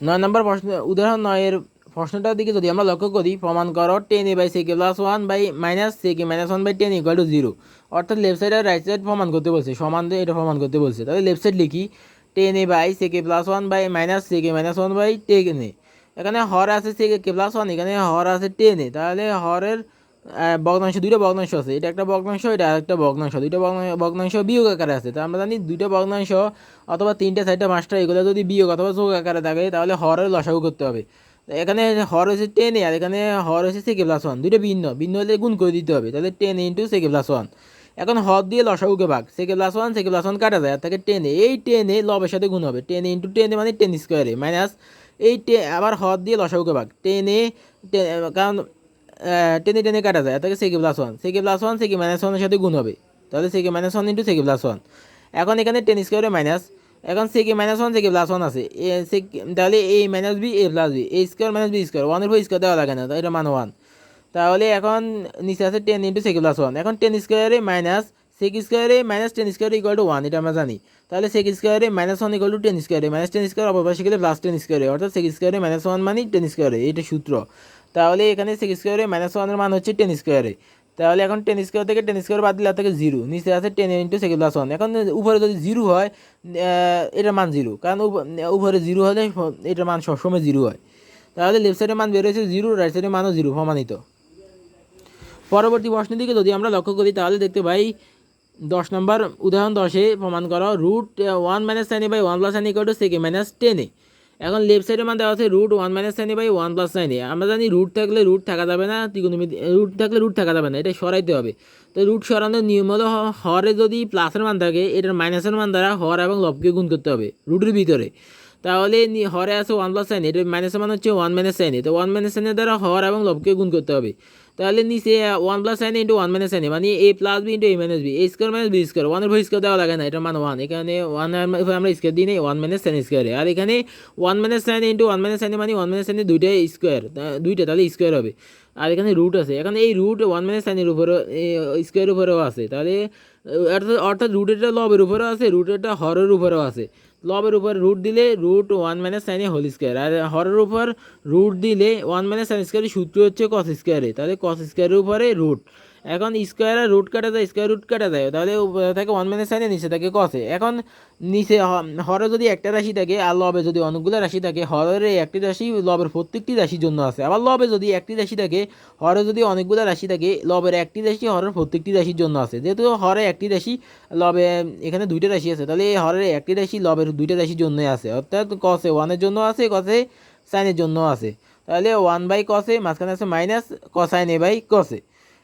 নয় নম্বর প্রশ্ন, উদাহরণ নয়ের প্রশ্নটার দিকে যদি আমরা লক্ষ্য করি, প্রমাণ করো ten a by sec plus one by minus sec minus one by ten equal to zero অর্থাৎ লেফট সাইড আর রাইট সাইড প্রমাণ করতে বলছে, সমান এটা প্রমাণ করতে বলছে। তাহলে লেফট সাইড লিখি ten a by sec plus one by minus sec minus one by ten a এখানে হর আছে সেকে প্লাস ওয়ান এখানে হর আছে টেন এ তাহলে হরের ভগ্নাংশ, দুইটা ভগ্নাংশ আছে। এটা একটা ভগ্নাংশ, এটা আরেকটা ভগ্নাংশ। দুইটা ভগ্না- ভগ্নাংশ বিয়োগ আকারে আছে। তা আমরা জানি দুইটা ভগ্নাংশ অথবা তিনটে, চারটা, পাঁচটা, এগুলো যদি বিয়োগ অথবা যোগ আকারে থাকে, তাহলে হরের লসাগু করতে হবে। এখানে হর হয়েছে টেন আর এখানে হর হয়েছে সেকে প্লাস ওয়ান দুইটা ভিন্ন। ভিন্ন হলে গুণ করে দিতে হবে। তাহলে ten into sec plus one এখন হর দিয়ে লসাগুকে ভাগ। Sec plus one sec plus one কাটা যায়, আর থাকে টেনে এই টেনে লবের সাথে গুণ হবে। টেন ইন্টু টেনে মানে টেন স্কোয়ারে মাইনাস এই টে আবার হর দিয়ে লসাগুকে ভাগ। টেনে কারণ টেনে টেনে কাটা যায়। থাকে সেকে প্লাস ওয়ান সেকে প্লাস ওয়ান সেকে মাইনাস ওয়ানের সাথে গুণ হবে। তাহলে সেকে মাইনাস ওয়ান ইন্টু সেকে প্লাস ওয়ান এখন এখানে টেন স্কোয়ারে মাইনাস এখন সেকে মাইনাস ওয়ান সেকে প্লাস ওয়ান আছে। তাহলে A minus B A plus B A square minus B square ওয়ানের উপর স্কোয়ার দেওয়া লাগে না এটা মান ওয়ান তাহলে এখন নিচে আছে টেন ইন্টু সেকে প্লাস ওয়ান এখন টেন স্কোয়ারে মাইনাস সেক স্কোয়ারে minus tan square equal to one এটা আমরা জানি। তাহলে সেক স্কোয়ারে minus one equal to tan স্কোয়ারে মাইনাস টেন স্কোয়ার অপর পাশে গেলে প্লাস টেন স্কোয়ারে অর্থাৎ সেক স্কোয়ারে মাইনাস ওয়ান মানে টেন স্কোয়ারে এটা সূত্র। তাহলে এখানে সেক স্কোয়ারে মাইনাস ওয়ানের মান হচ্ছে টেন স্কোয়ারে তাহলে এখন টেন স্কোয়ার থেকে টেন স্কোয়ার বাদ দিলে থেকে জিরো নিচে আছে tan into sec A plus one এখন উপরে যদি জিরো হয় এটার মান জিরো কারণ উপ- উপরে জিরো হলে এটার মান সবসময় জিরো হয়। তাহলে লেফট সাইডের মান বেরোয়েছে জিরো রাইট সাইডের মানও জিরো প্রমাণিত। পরবর্তী প্রশ্নের দিকে যদি আমরা লক্ষ্য করি, তাহলে দেখতে পাই, দশ নম্বর উদাহরণ দশে প্রমাণ করো root one minus sin by one plus sin equal to সেকে মাইনাস টেনে এখন লেফট সাইডের মান দেওয়া আছে root one minus নাইনি by one plus সাইনে আমরা জানি রুট থাকলে রুট থাকা যাবে না, ত্রিকোণমিতি রুট থাকলে রুট থাকা যাবে না, এটা সরাইতে হবে। তো রুট সরানোর নিয়ম হলো হরে যদি প্লাসের মান থাকে, এটার মাইনাসের মান দ্বারা হর এবং লবকে গুণ করতে হবে রুটের ভিতরে। তাহলে হরে আছে ওয়ান প্লাস সাইন এটা মাইনাসের মান হচ্ছে ওয়ান মাইনাস সাইনে তো ওয়ান মাইনাস সাইনের দ্বারা হর এবং লবকে গুণ করতে হবে। তাহলে নিচে one plus sin into one minus sin মানে A plus B into A minus B A square minus B square ওয়ানের ভয় স্কোয়ার দেওয়া লাগে না এটা মান ওয়ান এখানে ওয়ান আমরা স্কোয়ার দিই নেই ওয়ান মাইনাস সাইন স্কোয়ারে আর এখানে one minus sin into one minus sin মানে ওয়ান মাইনাস সাইনে দুইটা স্কোয়ার দুইটা, তাহলে স্কোয়ার হবে। আর এখানে রুট আছে। এখানে এই রুট ওয়ান মাইনাস সাইনের উপরে স্কোয়ারের উপরেও আছে। তাহলে, অর্থাৎ অর্থাৎ রুটেরটা লবের উপরেও আছে রুটেরটা হরের উপরেও আছে। লবের উপর রুট দিলে root one minus sine A whole square আর হরের উপর রুট দিলে ওয়ান মাইনাস সাইন স্কোয়ারের সূত্র হচ্ছে কস স্কোয়ারে তাহলে কস স্কোয়ারের উপরে রুট এখন স্কোয়ার আর রুট কাটা যায় স্কোয়ার রুট কাটা যায়, তাহলে থাকে ওয়ান মাইনাস সাইনে নিচে থাকে কসে এখন নিচে হরে যদি একটা রাশি থাকে আর লবে যদি অনেকগুলো রাশি থাকে, হরের একটি রাশি লবের প্রত্যেকটি রাশির জন্য আছে। আবার লবে যদি একটি রাশি থাকে, হরে যদি অনেকগুলো রাশি থাকে, লবের একটি রাশি হরের প্রত্যেকটি রাশির জন্য আছে। যেহেতু হরে একটি রাশি, লবে এখানে দুইটা রাশি আছে, তাহলে এই হরের একটি রাশি লবের দুইটা রাশির জন্যই আছে। অর্থাৎ কসে ওয়ানের জন্য আছে কসে সাইনের জন্য আছে। তাহলে ওয়ান বাই কসে মাঝখানে আছে মাইনাস কসাইন বাই কসে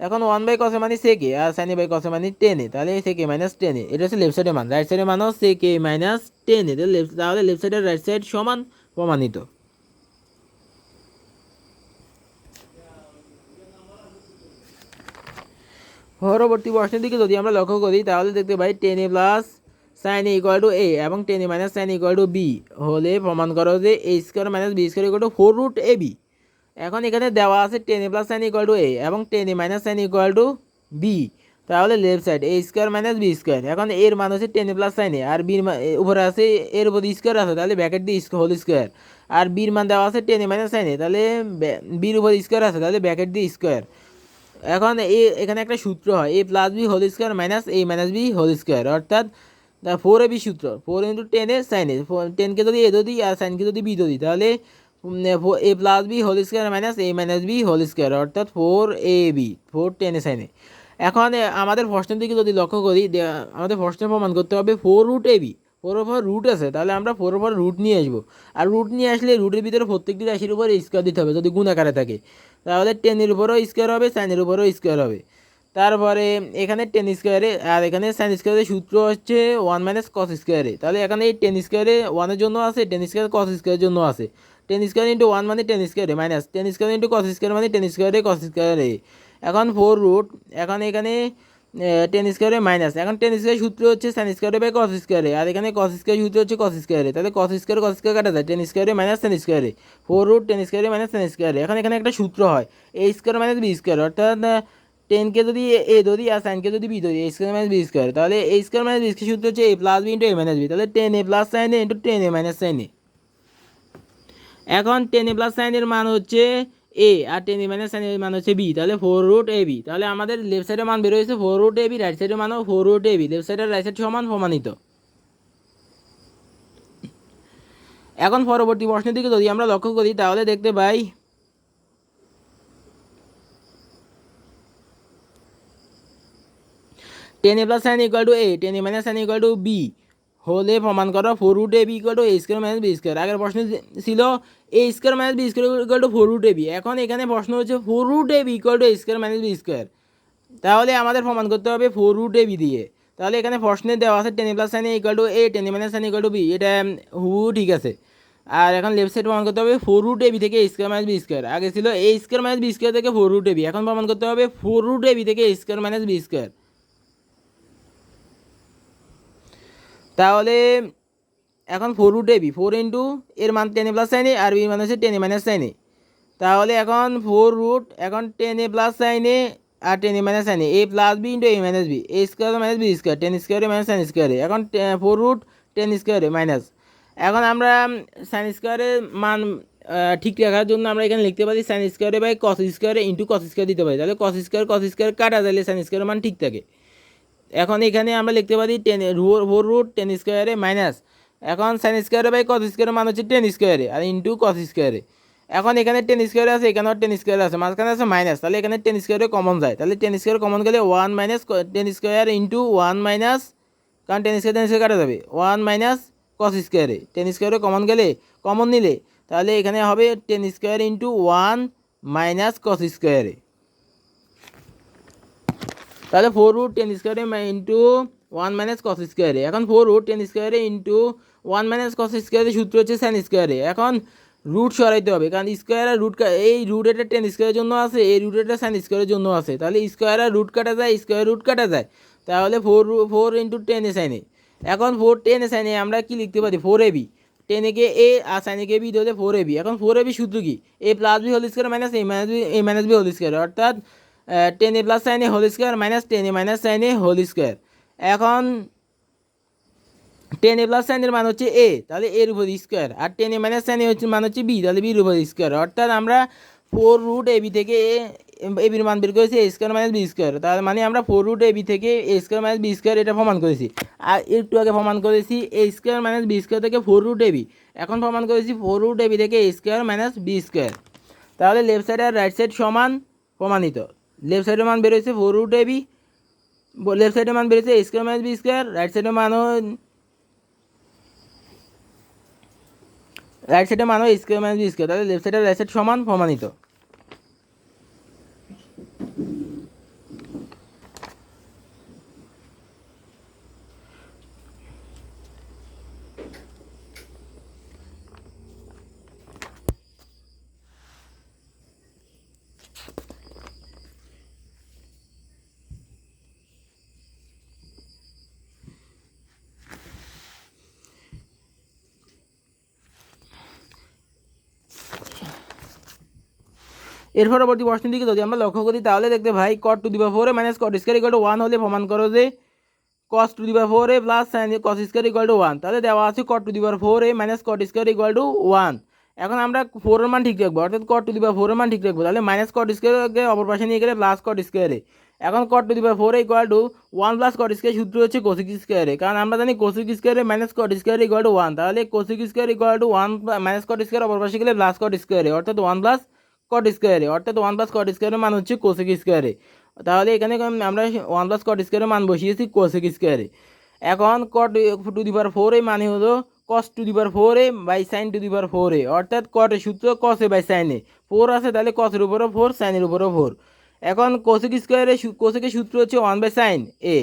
এখন ওয়ান বাই কসে মানে সেকে আর সাইন বাই কসে মানে টেনে তাহলে সেকে মাইনাস টেনে এটা হচ্ছে লেফট সাইডের মান। রাইট সাইডের মানও সে সেকে মাইনাস টেনে তাহলে লেফট সাইড আর রাইট সাইড সমান প্রমাণিত। পরবর্তী প্রশ্নের দিকে যদি আমরা লক্ষ্য করি, তাহলে দেখতে পাই tan A plus sin equal to A এবং tan A minus sin equal to B হলে প্রমাণ করো যে A square minus B square equal to four root A B এখন এখানে দেওয়া আছে tan A plus sin equal to A এবং tan A minus sin equal to B তাহলে left side A square minus B square এখন এর মান হচ্ছে টেন প্লাস সাইন আর বির উপরে আছে, এর উপর স্কোয়ার আছে, তাহলে ব্যাকেট দিয়ে হোল স্কোয়ার আর বির মান দেওয়া আছে টেন মাইনাস সাইন তাহলে বির উপর স্কোয়ার আছে, তাহলে ব্যাকেট দিয়ে স্কোয়ার এখন এ এখানে একটা সূত্র হয় A plus B whole square minus A minus B whole square অর্থাৎ ফোর এ বি সূত্র four into tan A sin টেনকে যদি এ দিই, আর সাইনকে যদি বি দিই, তাহলে A plus B whole square minus A minus B whole square অর্থাৎ four A B four tan sin এখন আমাদের প্রশ্নের দিকে যদি লক্ষ্য করি আমাদের প্রশ্নে প্রমাণ করতে হবে four root A B four ওপর রুট আছে, তাহলে আমরা ফোর ওপর রুট নিয়ে আসব। আর রুট নিয়ে আসলে রুটের ভিতরে প্রত্যেকটি রাশির উপর স্কোয়ার দিতে হবে, যদি গুণ আকারে থাকে। তাহলে টেনের উপরও স্কোয়ার হবে সাইনের উপরও স্কোয়ার হবে। তারপরে, এখানে টেন স্কোয়ারে আর এখানে সাইন স্কোয়ারের সূত্র হচ্ছে ওয়ান মাইনাস কস স্কোয়ারে তাহলে এখানে এই টেন স্কোয়ারে ওয়ানের জন্য আছে টেন স্কোয়ার কস স্কোয়ারের জন্য আছে। টেন স্কোয়ার ইন্টু ওয়ান মানে টেন স্কোয়ারে minus tan square into cos square মানে টেন স্কোয়ারে কস স্কোয়ারে এখন ফোর রুট এখন এখানে টেন স্কোয়ারে মাইনাস এখন টেন স্কোয়ার সূত্র হচ্ছে সাইন স্কোয়ারে বাই কস স্কোয়ারে আর এখানে কস স্কোয়ার সূত্র হচ্ছে কস স্কোয়ারে তাহলে কস স্কোয়ার কস স্কোয়ার কাটা যায় টেন স্কোয়ারে মাইনাস টেন স্কোয়ারে ফোর রুট টেন স্কোয়ারে মাইনাস টেন স্কোয়ারে এখন এখানে একটা সূত্র হয় A square minus B square অর্থাৎ টেনকে যদি এ ধরি আর সাইনকে যদি বি ধরি A square minus B square তাহলে A square minus B square সূত্র হচ্ছে A plus B into A minus B তাহলে tan A plus sin A into tan A minus sin A এখন টেন প্লাস সাইনের মান হচ্ছে এ আর ten minus সাইনের মান হচ্ছে বি তাহলে ফোর রুট এ বি তাহলে আমাদের লেফট সাইডের মান বের হয়েছে four root A B right সাইডের মানও four root A B left সাইডের রাইট সাইড সমান প্রমাণিত। এখন পরবর্তী প্রশ্নের দিকে যদি আমরা লক্ষ্য করি, তাহলে দেখতে পাই tan plus sin equal to A tan A minus sin equal to B হলে প্রমাণ করো four root A B equal to A square minus B square আগের প্রশ্ন ছিল A square minus B square equal to four root A B এখন এখানে প্রশ্ন হচ্ছে four root A B equal to A square minus B square তাহলে আমাদের প্রমাণ করতে হবে ফোর রুট এ বি দিয়ে। তাহলে এখানে প্রশ্নে দেওয়া আছে tan plus sin equal to A tan minus sin equal to B এটা, হু, ঠিক আছে। আর এখন লেফট সাইড প্রমাণ করতে হবে ফোর রুট এ বি থেকে স্কোয়ার মাইনাস বি স্কোয়ার আগে ছিল A square minus B square থেকে ফোর রুট এ বি এখন প্রমাণ করতে হবে ফোর রুট এ বি থেকে স্কোয়ার মাইনাস বি স্কোয়ার তাহলে এখন four root A B four into এর মান টেন এ প্লাস সাইনে আর বি মান হচ্ছে টেন এ মাইনাস সাইনে তাহলে এখন ফোর রুট এখন টেন এ প্লাস সাইনে আর টেন এ মাইনাস সাইনে A plus B into A minus B A square minus B square tan স্কোয়ারে মাইনাস সাইন স্কোয়ারে এখন ফোর রুট টেন স্কোয়ারে মাইনাস এখন আমরা সাইন স্কোয়ারের মান ঠিক রাখার জন্য আমরা এখানে লিখতে পারি সাইন স্কোয়ারে বাই কস স্কোয়ারে ইন্টু কস স্কোয়ার দিতে পারি। তাহলে কস স্কোয়ার কস স্কোয়ার কাটা, তাহলে সাইন স্কোয়ারের মান ঠিক থাকে। এখন এখানে আমরা লিখতে পারি টেন ফোর রুট টেন স্কোয়ারে মাইনাস এখন সাইন স্কোয়ারে বাই কস স্কোয়ারের মান হচ্ছে টেন স্কোয়ারে আর ইন্টু কস স্কোয়ারে এখন এখানে টেন স্কোয়ারে আছে এখানেও টেন স্কোয়ার আছে মাঝখানে আছে মাইনাস তাহলে এখানে টেন স্কোয়ারে কমন যায় তাহলে টেন স্কোয়ার কমন গেলে one minus tan square into one minus কারণ টেন স্কোয়ার টেন স্কোয়ার কাটা যাবে ওয়ান মাইনাস কস স্কোয়ারে টেন স্কোয়ারে কমন গেলে কমন নিলে তাহলে এখানে হবে tan square into one minus cos স্কোয়ারে তাহলে ফোর রুট টেন স্কোয়ারে ইন্টু ওয়ান মাইনাস কস স্কোয়ারে এখন ফোর রুট টেন স্কোয়ারে ইন্টু ওয়ান মাইনাস কস স্কোয়ারে সূত্র হচ্ছে সাইন স্কোয়ারে এখন রুট সরাইতে হবে, কারণ স্কোয়ার আর রুট এই রুট এটা টেন স্কোয়ারের জন্য আছে, এই রুট এটা সাইন স্কোয়ারের জন্য আছে। তাহলে স্কোয়ার আর রুট কাটা যায় স্কোয়ার রুট কাটা যায়। তাহলে ফোর ফোর ইন্টু টেন সাইনে এখন ফোর টেন সাইনে আমরা কি লিখতে পারি? ফোর এ বি টেন কে এ আর সাইনে কে বি দিতে ফোর এ বি এখন ফোর এ বি সূত্র কি? A plus B whole square minus A minus B A minus B whole square অর্থাৎ tan A plus sin A whole square minus tan A minus sin A whole square এখন tan A plus সাইনের মান হচ্ছে A তাহলে এর উপর square আর tan A minus sign হচ্ছে মান হচ্ছে বি তাহলে বির উপর স্কোয়ার অর্থাৎ আমরা ফোর রুট এ বি থেকে এ বির মান বের করেছি A square minus B square তার মানে আমরা ফোর রুট এ বি থেকে A square minus B square এটা প্রমাণ করেছি। আর একটু আগে প্রমাণ করেছি A square minus B square থেকে ফোর রুট এ বি এখন প্রমাণ করেছি ফোর রুট এ বি থেকে A square minus B square তাহলে লেফট সাইড আর রাইট সাইড সমান প্রমাণিত। লেফট সাইডের মান বেরোচ্ছে four root A B left সাইডের মান বেরোচ্ছে A square minus B square right সাইডের মানও রাইট সাইডের মান হয় স্কোয়ার মাইনাস বি স্কোয়ার তাহলে লেফট সাইডের রাইট সাইড সমান প্রমাণিত। এর পরবর্তী প্রশ্নের দিকে যদি আমরা লক্ষ্য করি, তাহলে দেখতে ভাই কট টু দিবা four minus cot square equal to one হলে প্রমাণ করো যে কস টু দিবা four A plus sin cos square equal to one তাহলে দেওয়া আছে কট টু দিবার four A minus cot square equal to one এখন আমরা ফোরের মান ঠিক রাখব, অর্থাৎ কট টু দিবা ফোরের মান ঠিক রাখব। তাহলে মাইনাস কট স্কোয়ারকে অপর পাশে নিয়ে গেলে প্লাস কট স্কোয়ারে এখন কট টু দিবা four equal to one plus cot square সূত্র হচ্ছে কোসিক স্কোয়ারে কারণ আমরা জানি কোসিক স্কোয়ারে minus cot square equal to one তাহলে cosec square equal to one minus cot square অপর পাশে গেলে প্লাস কট স্কোয়ারে অর্থাৎ ওয়ান প্লাস কট স্কোয়ারে অর্থাৎ ওয়ান প্লাস কট স্কোয়ারের মান হচ্ছে কোসেক স্কোয়ারে তাহলে এখানে আমরা ওয়ান প্লাস কট স্কোয়ারের মান বসিয়েছি কোসেক স্কোয়ারে এখন cot two the power four A মানে হলো cos to the power four A by sin to the power four A. অর্থাৎ কটের সূত্র কসে বাই সাইনে ফোর আছে তাহলে কসের উপরও ফোর সাইনের উপরও ফোর এখন কোসেক স্কোয়ারে কোসেকের সূত্র হচ্ছে ওয়ান বাই সাইন এ।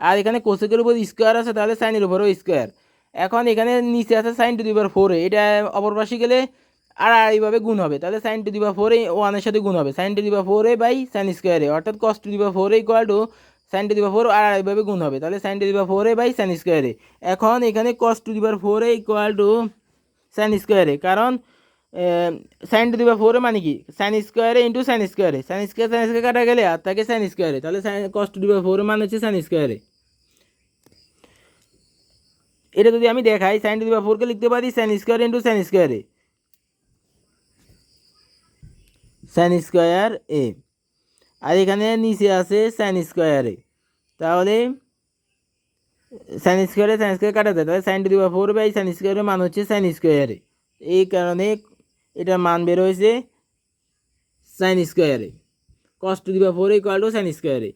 আর এখানে কোসেকের উপর স্কোয়ার আছে তাহলে সাইনের উপরও স্কোয়ার এখন এখানে নিচে আছে sin to the power four এটা অপর পাশে গেলে আর আর এইভাবে গুণ হবে তাহলে সাইন টু দিবা ফোর ওয়ানের সাথে গুণ হবে সাইন টু দিবা ফোর এ বাই সাইন স্কোয়ারে অর্থাৎ কস টু দিবা four equal to sin to দিবা ফোর আর আর এইভাবে গুণ হবে তাহলে সাইন টু দিবা ফোর এ বাই সাইন স্কোয়ারে এখন এখানে কস টু দিবার ফোর ইকুয়াল টু সাইন স্কোয়ারে কারণ সাইন টু দিবা ফোর মানে কি সাইন স্কোয়ারে ইন্টু সাইন স্কোয়ারে সাইন স্কোয়ার সাইন স্কোয়ার কাটা গেলে আর তাকে সাইন স্কোয়ারে তাহলে সাইন কস টু দিবা ফোর মানে হচ্ছে সাইন স্কোয়ারে এটা যদি আমি দেখাই সাইন টু দিবা ফোরকে লিখতে পারি সাইন স্কোয়ার ইন্টু সাইন স্কোয়ারে সাইন স্কোয়ার এ আর এখানে নিচে আছে সাইন স্কোয়ার তাহলে সাইন স্কোয়ারে সাইন স্কোয়ার কাটা যায়। তাহলে sin to the power four by sin স্কোয়ারের মান হচ্ছে সাইন স্কোয়ারে এই কারণে এটার মান বের হয়েছে সাইন স্কোয়ারে cos to the power four equal to sin স্কোয়ারে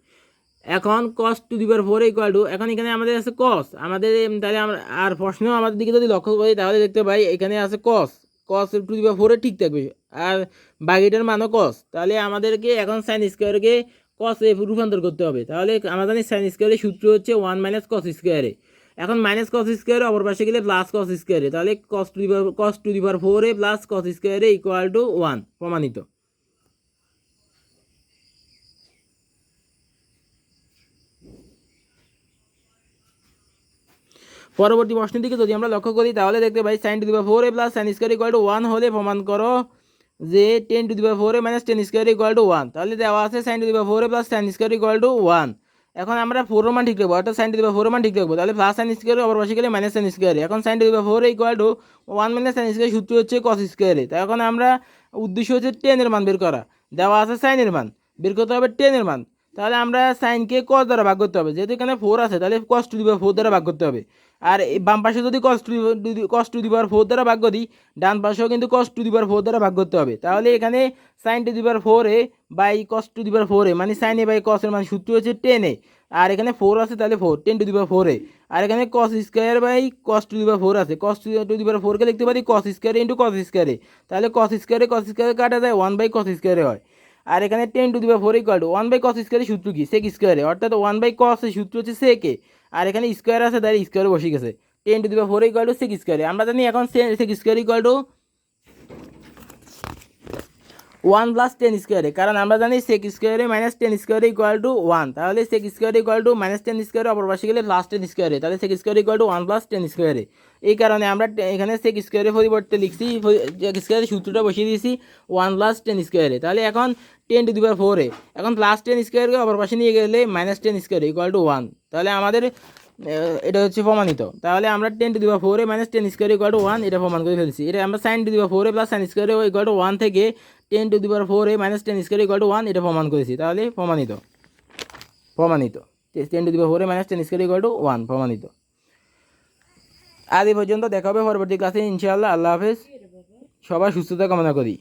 এখন cos to the power four equal to এখন এখানে আমাদের আছে কস আমাদের, তাহলে আর প্রশ্ন আমাদের দিকে যদি লক্ষ্য করি, তাহলে দেখতে পাই এখানে আছে কস কস টু দি ফোরে ঠিক থাকবে। আর বাকিটার মানও কস তাহলে আমাদেরকে এখন সাইন স্কোয়ারকে কস এ রূপান্তর করতে হবে। তাহলে আমরা জানি সাইন স্কোয়ারের সূত্র হচ্ছে ওয়ান মাইনাস কস স্কোয়ারে এখন মাইনাস কস স্কোয়ারে অপর পাশে গেলে প্লাস কস স্কোয়ারে তাহলে কস টু দি কস টু দি ফোরে প্লাস কস স্কোয়ারে ইকুয়াল টু ওয়ান প্রমাণিত। পরবর্তী প্রশ্নের দিকে যদি আমরা লক্ষ্য করি, তাহলে দেখতে পাই sine to the power four A plus sine square equal to one হলে প্রমাণ করো যে tan to the power four A minus tan square equal to one তাহলে দেওয়া আছে sine to the power four A plus sine square equal to one এখন আমরা four মান ঠিক রাখব, অর্থাৎ sine to the power four মান ঠিক রাখব। তাহলে প্লাস সাইন স্কোয়ার অপর পাশে গেলে মাইনাস সাইন স্কোয়ার এখন sine to the power four equal to one minus sine square সূত্র হচ্ছে কস স্কোয়ারে তাই এখন আমরা উদ্দেশ্য হচ্ছে টেনের মান বের করা। দেওয়া আছে সাইনের মান। বের করতে হবে টেনের মান। তাহলে আমরা সাইনকে কস দ্বারা ভাগ করতে হবে। যেহেতু এখানে ফোর আছে, তাহলে কস টু দি পাওয়ার ফোর দ্বারা ভাগ করতে হবে। আর বাম পাশে যদি cos to cos to the power four দ্বারা ভাগ্য দিই ডান পাশেও কিন্তু কস টু দি পাওয়ার ফোর দ্বারা ভাগ করতে হবে। তাহলে এখানে sine to the power four by cos to the power four মানে সাইন এ বাই কসের মানে সূত্র হচ্ছে টেন আর এখানে ফোর আছে তাহলে four tan to the power four আর এখানে cos square by cos to the power four আছে। কস টু দিবার ফোরকে লিখতে পারি কস স্কোয়ার ইন্টু কস স্কোয়ারে তাহলে কস স্কোয়ারে কস স্কোয়ারে কাটা যায় ওয়ান বাই কস স্কোয়ারে হয়। আর এখানে tan to the power four equal to one by cos স্কোয়ারের সূত্র কি? সেক স্কোয়ারে অর্থাৎ ওয়ান বাই কসের সূত্র হচ্ছে সেকে আর এখানে স্কোয়ার আছে তাই স্কোয়ারে বসে গেছে। Tan to the power four equal to sec স্কোয়ারে আমরা জানি এখন sec square equal to one plus tan স্কোয়ারে কারণ আমরা জানি সেক স্কোয়ারে মাইনাস টেন স্কোয়ারে ইকুয়াল টু ওয়ান তাহলে সেক স্কোয়ারে ইকুয়াল টু মাইনাস টেন স্কোয়ারে অপর পাশে গেলে প্লাস টেন স্কোয়ারে তাহলে সেক স্কোয়ারে equal to one plus tan স্কোয়ারে এই কারণে আমরা এখানে সেক স্কোয়ারের পরিবর্তে লিখছি সেক স্কোয়ারের সূত্রটা বসিয়ে দিয়েছি ওয়ান প্লাস টেন স্কোয়ারে তাহলে এখন টেন টু দি পাওয়ার ফোরে এখন প্লাস টেন স্কোয়ারকে অপর পাশে নিয়ে গেলে minus tan square equal to one তাহলে আমাদের এটা হচ্ছে প্রমাণিত। তাহলে আমরা টেন টু দি পাওয়ার ফোরে minus tan square equal to one এটা প্রমাণ করে ফেলছি। এটা আমরা সাইন টু দি পাওয়ার ফোরে plus sine square equal to one থেকে টেন টু দি পাওয়ার ফোরে minus tan square equal to one এটা প্রমাণ করেছি। তাহলে প্রমাণিত। প্রমাণিত। টেন টু দি পাওয়ার ফোরে minus tan square equal to one প্রমাণিত। আজ পর্যন্ত দেখা হবে পরবর্তী ক্লাসে ইনশাআল্লাহ আল্লাহ হাফেজ। সবার সুস্থতা কামনা করি।